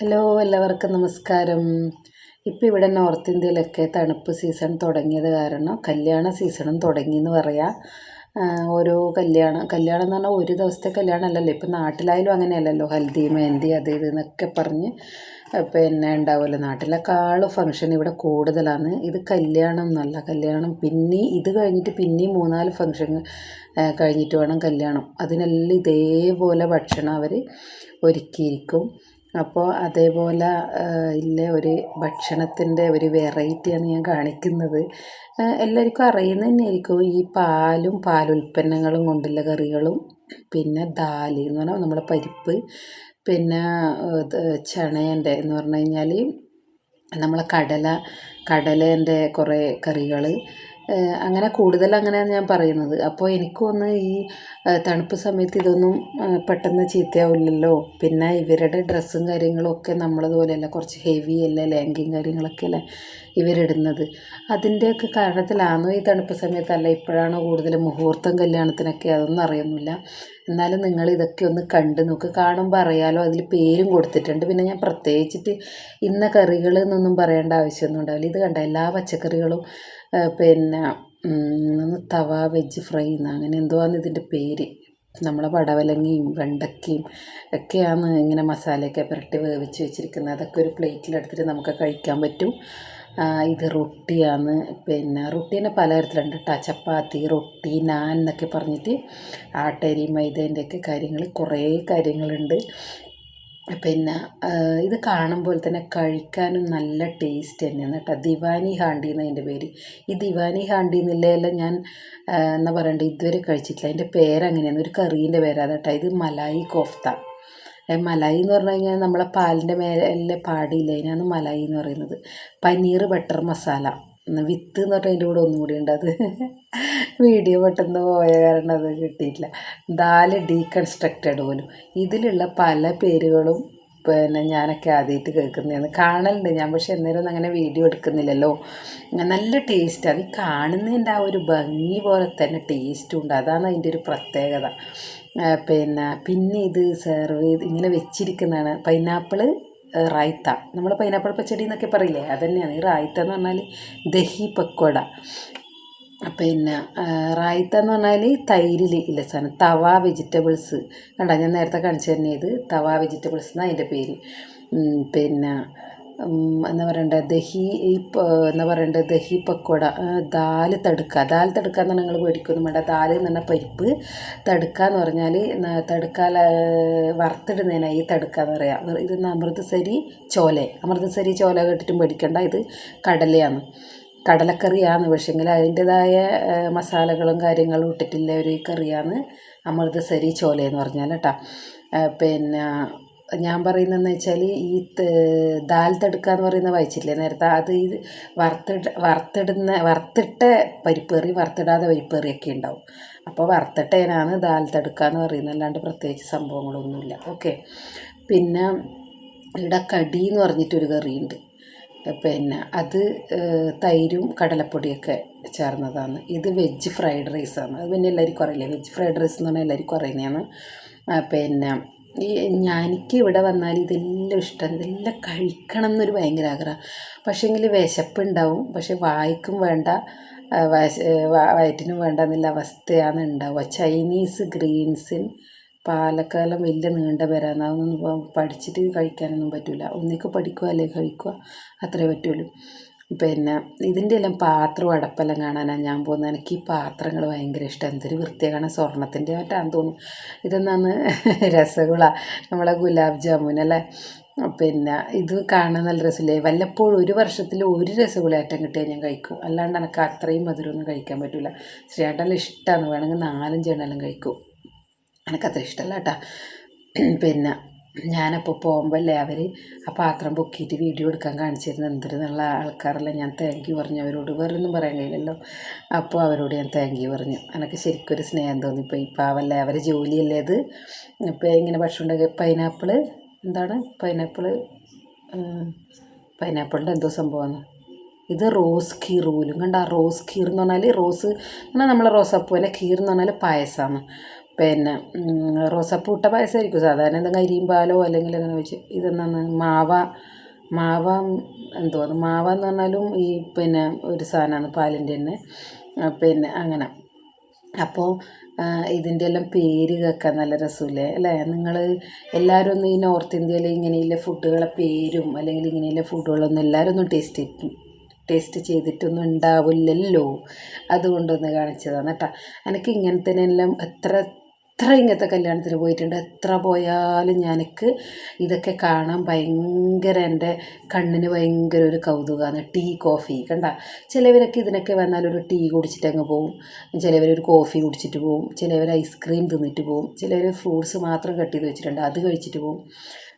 Hello എല്ലാവർക്കും നമസ്കാരം. ഇപ്പോൾ ഇവിടെ നോർത്ത് ഇന്ത്യയിലൊക്കെ തണുപ്പ് സീസൺ തുടങ്ങിയത് കാരണം കല്യാണ സീസണും തുടങ്ങി എന്ന് പറയാം ഓരോ കല്യാണം കല്യാണം എന്ന് പറഞ്ഞാൽ ഒരു ദിവസത്തെ കല്യാണം അല്ലല്ലോ ഇപ്പം നാട്ടിലായാലും അങ്ങനെയല്ലല്ലോ. ഹൽദി മെഹന്തി അത് ഇത് എന്നൊക്കെ പറഞ്ഞ് പിന്നെ ഉണ്ടാവുമല്ലോ? നാട്ടിലെക്കാളും ഫങ്ഷൻ ഇവിടെ കൂടുതലാണ്. ഇത് കല്യാണം എന്നല്ല കല്യാണം പിന്നെ ഇത് കഴിഞ്ഞിട്ട് പിന്നെയും മൂന്നാൽ ഫങ്ഷൻ കഴിഞ്ഞിട്ട് വേണം കല്യാണം. അതിനെല്ലാം ഇതേപോലെ ഭക്ഷണം അവർ ഒരുക്കിയിരിക്കും. അപ്പോൾ അതേപോലെ ഇല്ല ഒരു ഭക്ഷണത്തിന്റെ ഒരു വെറൈറ്റിയാണ് ഞാൻ കാണിക്കുന്നത്. എല്ലാവർക്കും അറിയുന്നത് തന്നെയായിരിക്കും ഈ പാലും പാലുൽപ്പന്നങ്ങളും കൊണ്ടുള്ള കറികളും പിന്നെ ദാലി എന്ന് പറഞ്ഞാൽ നമ്മുടെ പരിപ്പ് പിന്നെ ചണേന്റെ എന്ന് പറഞ്ഞു കഴിഞ്ഞാൽ നമ്മളെ കടല കടലേന്റെ കുറേ കറികൾ അങ്ങനെ കൂടുതൽ അങ്ങനെയാണ് ഞാൻ പറയുന്നത്. അപ്പോൾ എനിക്കൊന്ന് ഈ തണുപ്പ് സമയത്ത് ഇതൊന്നും പെട്ടെന്ന് ചീത്തയാവില്ലല്ലോ. പിന്നെ ഇവരുടെ ഡ്രസ്സും കാര്യങ്ങളും ഒക്കെ നമ്മളതുപോലെയല്ല കുറച്ച് ഹെവി അല്ലേ ലാങ്കിങ് കാര്യങ്ങളൊക്കെ അല്ലേ ഇവരിടുന്നത്. അതിന്റെയൊക്കെ കാരണത്തിലാണോ ഈ തണുപ്പ് സമയത്തല്ല ഇപ്പോഴാണോ കൂടുതൽ മുഹൂർത്തം കല്യാണത്തിനൊക്കെ? അതൊന്നും അറിയുന്നില്ല എന്നാലും നിങ്ങൾ ഇതൊക്കെ ഒന്ന് കണ്ട് നോക്ക്. കാണുമ്പോൾ അറിയാലോ അതിൽ പേരും കൊടുത്തിട്ടുണ്ട്. പിന്നെ ഞാൻ പ്രത്യേകിച്ചിട്ട് ഇന്ന കറികൾ എന്നൊന്നും പറയേണ്ട ആവശ്യമൊന്നും ഉണ്ടാവില്ല. ഇത് കണ്ട എല്ലാ പച്ചക്കറികളും പിന്നെ തവ വെജ് ഫ്രൈ എന്ന് അങ്ങനെ എന്തോ ആണ് ഇതിന്റെ പേര്. നമ്മളെ പടവലങ്ങയും വെണ്ടയ്ക്കയും ഒക്കെയാണ് ഇങ്ങനെ മസാലയൊക്കെ പുരട്ടി വേവിച്ച് വെച്ചിരിക്കുന്നത്. അതൊക്കെ ഒരു പ്ലേറ്റിലെടുത്തിട്ട് നമുക്ക് കഴിക്കാൻ പറ്റും. ഇത് റൊട്ടിയാണ്. പിന്നെ റൊട്ടി തന്നെ പലതരത്തിലുണ്ട് കേട്ടോ ചപ്പാത്തി റൊട്ടി നാൻ എന്നൊക്കെ പറഞ്ഞിട്ട് ആട്ടരി മൈദേന്റെയൊക്കെ കാര്യങ്ങൾ കുറേ കാര്യങ്ങളുണ്ട്. പിന്നെ ഇത് കാണുമ്പോൾ തന്നെ കഴിക്കാനും നല്ല ടേസ്റ്റ് തന്നെയാണ് കേട്ടോ. ദിവാനി ഹാണ്ടി എന്ന് അതിന്റെ പേര്. ഈ ദിവാനി ഹാണ്ടി എന്നുള്ളതെല്ലാം ഞാൻ എന്നാ പറയണ്ടേ ഇതുവരെ കഴിച്ചിട്ടില്ല. അതിന്റെ പേരങ്ങനെയാണ്. ഒരു കറീന്റെ പേരാണ് കേട്ടോ. ഇത് മലായി കോഫ്ത. മലായി എന്ന് പറഞ്ഞു കഴിഞ്ഞാൽ നമ്മളെ പാലിന്റെ മേലെ പാടിയില്ല അതിനാണ് മലായി എന്ന് പറയുന്നത്. പനീർ ബട്ടർ മസാല. വിത്ത് എന്ന് പറഞ്ഞാൽ അതിന്റെ കൂടെ ഒന്നും കൂടി ഉണ്ട്. അത് വീഡിയോ പെട്ടെന്ന് പോയ കാരണം അത് കിട്ടിയിട്ടില്ല. ദാൽ ഡീകൺസ്ട്രക്റ്റഡ് പോലും. ഇതിലുള്ള പല പേരുകളും പിന്നെ ഞാനൊക്കെ ആദ്യമായിട്ട് കേൾക്കുന്നതാണ്. കാണലുണ്ട് ഞാൻ പക്ഷെ അന്നേരം അങ്ങനെ വീഡിയോ എടുക്കുന്നില്ലല്ലോ. നല്ല ടേസ്റ്റ്. അത് കാണുന്നതിന്റെ ആ ഒരു ഭംഗി പോലെ തന്നെ ടേസ്റ്റും ഉണ്ട്. അതാണ് അതിന്റെ ഒരു പ്രത്യേകത. പിന്നെ പിന്നെ ഇത് സെർവ് ചെയ്ത് ഇങ്ങനെ വെച്ചിരിക്കുന്നതാണ്. പൈനാപ്പിൾ റായ്ത്ത. നമ്മൾ പൈനാപ്പിൾ പച്ചടി എന്നൊക്കെ പറയില്ലേ? അതന്നെയാണ്. ഈ റായ്ത്ത എന്ന് പറഞ്ഞാൽ ദഹി പക്കോട. പിന്നെ റായ്ത്ത എന്ന് പറഞ്ഞാൽ തൈരിൽ ഇല്ല സാധനം. തവ വെജിറ്റബിൾസ്. കണ്ട? ഞാൻ നേരത്തെ കാണിച്ചു ഇത്. തവ വെജിറ്റബിൾസ് എന്നാണ് അതിന്റെ പേര്. പിന്നെ എന്താ പറയണ്ടേ ദഹി എന്താ പറയണ്ടേ ദഹി പക്കോട ദാൽ തടുക്ക. ദാൽ തടുക്ക എന്ന് നിങ്ങൾ മേടിക്കുന്നു വേണ്ട. ദാൽ എന്ന് പറഞ്ഞാൽ പരിപ്പ്. തടുക്ക എന്ന് പറഞ്ഞാൽ തടുക്കാല വറുത്തിടുന്നതിനാണ് ഈ തടുക്ക എന്ന് പറയാം. ഇത് അമൃതസരി ചോല. അമൃതസരി ചോല കേട്ടിട്ടും മേടിക്കേണ്ട ഇത് കടലയാണ്. കടലക്കറിയാണ്. പക്ഷേങ്കിൽ അതിന്റെതായ മസാലകളും കാര്യങ്ങളും ഇട്ടിട്ടില്ല ഒരു കറിയാണ് അമൃതസരി ചോല എന്ന് പറഞ്ഞാൽ കേട്ടോ. പിന്നെ ഞാൻ പറയുന്നതെന്ന് വെച്ചാൽ ഈ ദാൽ തടുക്ക എന്ന് പറയുന്ന വായിച്ചില്ലേ നേരത്തെ അത് ഈ വറുത്തിട വറുത്തിടുന്ന വറുത്തിട്ട പരിപ്പേറി വറുത്തിടാതെ പരിപ്പേറിയൊക്കെ ഉണ്ടാവും. അപ്പോൾ വറുത്തിട്ടേനാണ് ദാൽ തടുക്ക എന്ന് പറയുന്നത്. അല്ലാണ്ട് പ്രത്യേകിച്ച് സംഭവങ്ങളൊന്നുമില്ല. ഓക്കെ. പിന്നെ ഇവിടെ കടി എന്ന് പറഞ്ഞിട്ടൊരു കറിയുണ്ട്. പിന്നെ അത് തൈരും കടലപ്പൊടിയൊക്കെ ചേർന്നതാണ്. ഇത് വെജ് ഫ്രൈഡ് റൈസാണ്. അത് പിന്നെ എല്ലാവർക്കും അറിയില്ലേ? വെജ് ഫ്രൈഡ് റൈസ് എന്ന് പറഞ്ഞാൽ എല്ലാവർക്കും അറിയുന്നതാണ്. പിന്നെ ഈ എനിക്ക് ഇവിടെ വന്നാൽ ഇതെല്ലാം ഇഷ്ടം ഇതെല്ലാം കഴിക്കണം എന്നൊരു ഭയങ്കര ആഗ്രഹം. പക്ഷേങ്കിൽ വിശപ്പുണ്ടാവും പക്ഷെ വായിക്കും വേണ്ട വയറ്റിനും വേണ്ട എന്നുള്ള അവസ്ഥയാണ് ഉണ്ടാവുക. ചൈനീസ് ഗ്രീൻസിൻ പാലക്കാലം വലിയ നീണ്ട വരാനാവുന്ന പഠിച്ചിട്ട് കഴിക്കാനൊന്നും പറ്റില്ല ഒന്നിക്ക് പഠിക്കുക അല്ലെങ്കിൽ കഴിക്കുക അത്രേ പറ്റുള്ളൂ. പിന്നെ ഇതിന്റെ എല്ലാം പാത്രവും അടപ്പെല്ലാം കാണാനാണ് ഞാൻ പോകുന്നത്. എനിക്ക് ഈ പാത്രങ്ങൾ ഭയങ്കര ഇഷ്ടം. എന്തൊരു വൃത്തിയാണ് സ്വർണത്തിന്റെ മറ്റാന്ന് തോന്നുന്നു. ഇതെന്നാന്ന് രസഗുള. നമ്മളെ ഗുലാബ് ജാമുൻ അല്ലേ? പിന്നെ ഇത് കാണാൻ നല്ല രസമില്ലേ? വല്ലപ്പോഴും ഒരു വർഷത്തിൽ ഒരു രസഗുളയാറ്റം കിട്ടിയാൽ ഞാൻ കഴിക്കും. അല്ലാണ്ട് എനിക്ക് അത്രയും മധുരമൊന്നും കഴിക്കാൻ പറ്റില്ല ശ്രീയേട്ടനെല്ലാം ഇഷ്ടമാണ് വേണമെങ്കിൽ നാലഞ്ചെണ്ണെല്ലാം കഴിക്കും. എനിക്കത്ര ഇഷ്ടമല്ല കേട്ടോ. പിന്നെ ഞാനപ്പോൾ പോകുമ്പോൾ അല്ലേ അവർ ആ പാത്രം പൊക്കിയിട്ട് വീഡിയോ എടുക്കാൻ കാണിച്ചിരുന്നു. എന്തിരുന്നുള്ള ആൾക്കാരെല്ലാം. ഞാൻ താങ്ക് യു പറഞ്ഞു. അവരോട് വേറൊന്നും പറയാൻ കഴിയില്ലല്ലോ. അപ്പോൾ അവരോട് ഞാൻ താങ്ക് യു പറഞ്ഞു. എനിക്ക് ശരിക്കൊരു സ്നേഹം തോന്നി. ഇപ്പോൾ ഈ പാവല്ലേ അവരെ ജോലിയല്ലേ അത് ഇപ്പോൾ ഇങ്ങനെ ഭക്ഷണം ഉണ്ടാക്കി പൈനാപ്പിൾ എന്താണ്? പൈനാപ്പിൾ പൈനാപ്പിളിന്റെ എന്തോ സംഭവമാണ് ഇത് റോസ് ഖീർ പോലും കണ്ട റോസ് ഖീർ എന്ന് പറഞ്ഞാൽ റോസ് എന്നാൽ നമ്മളെ റോസാപ്പൂവിന്റെ കീർ എന്ന് പറഞ്ഞാൽ പായസമാണ് പിന്നെ റോസാപ്പൂട്ട പായസമായിരിക്കും. സാധാരണ എന്തെങ്കിലും പാലോ അല്ലെങ്കിൽ അങ്ങനെ വെച്ച് ഇതെന്നാണ് മാവ മാവ എന്തോ മാവ എന്ന് പറഞ്ഞാലും ഈ പിന്നെ ഒരു സാധനമാണ് പാലിന്റെ തന്നെ. പിന്നെ അങ്ങനെ. അപ്പോൾ ഇതിന്റെ എല്ലാം പേര് കേൾക്കാൻ നല്ല രസമില്ലേ? അല്ലേ? നിങ്ങൾ എല്ലാവരും ഒന്ന് ഈ നോർത്ത് ഇന്ത്യയിലെ ഇങ്ങനെയുള്ള ഫുഡുകളെ പേരും അല്ലെങ്കിൽ ഇങ്ങനെയുള്ള ഫുഡുകളൊന്നും എല്ലാവരും ഒന്നും ടേസ്റ്റ് ടേസ്റ്റ് ചെയ്തിട്ടൊന്നും ഉണ്ടാവില്ലല്ലോ. അതുകൊണ്ടൊന്ന് കാണിച്ചതാണ് കേട്ടോ. എനിക്ക് ഇങ്ങനത്തേനെല്ലാം എത്ര എത്ര ഇങ്ങനത്തെ കല്യാണത്തിന് പോയിട്ടുണ്ട്. എത്ര പോയാലും ഞാനക്ക് ഇതൊക്കെ കാണാൻ ഭയങ്കര എന്റെ കണ്ണിന് ഭയങ്കര ഒരു കൗതുകമാണ് ടീ കോഫി കണ്ട? ചിലവരൊക്കെ ഇതിനൊക്കെ വന്നാൽ ഒരു ടീ കുടിച്ചിട്ട് അങ്ങ് പോവും. ചിലവർ ഒരു കോഫി കുടിച്ചിട്ട് പോവും. ചിലവർ ഐസ്ക്രീം തിന്നിട്ട് പോവും. ചിലവർ ഫ്രൂട്ട്സ് മാത്രം കട്ട് ചെയ്ത് വെച്ചിട്ടുണ്ട്. അത് കഴിച്ചിട്ട് പോവും.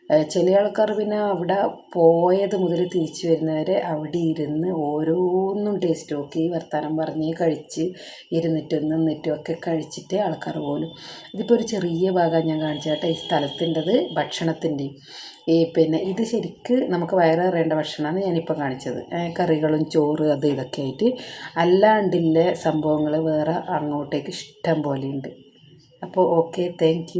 ചില ആൾക്കാർ പിന്നെ അവിടെ പോയത് മുതൽ തിരിച്ചു വരുന്നവരെ അവിടെ ഇരുന്ന് ഓരോന്നും ടേസ്റ്റ് നോക്കി വർത്തമാനം പറഞ്ഞ് കഴിച്ച് ഇരുന്നിട്ടും നിന്നിട്ടും ഒക്കെ കഴിച്ചിട്ട് ആൾക്കാർ പോലും. ഇതിപ്പോൾ ഒരു ചെറിയ ഭാഗം ഞാൻ കാണിച്ചാട്ടെ ഈ സ്ഥലത്തിന്റെത് ഭക്ഷണത്തിന്റെയും. ഈ പിന്നെ ഇത് ശരിക്ക് നമുക്ക് വയറേറേണ്ട ഭക്ഷണമാണ് ഞാനിപ്പോൾ കാണിച്ചത്. കറികളും ചോറ് അത് ഇതൊക്കെ ആയിട്ട് അല്ലാണ്ടില്ല സംഭവങ്ങൾ വേറെ അങ്ങോട്ടേക്ക് ഇഷ്ടം പോലെയുണ്ട് അപ്പോൾ ഓക്കെ താങ്ക്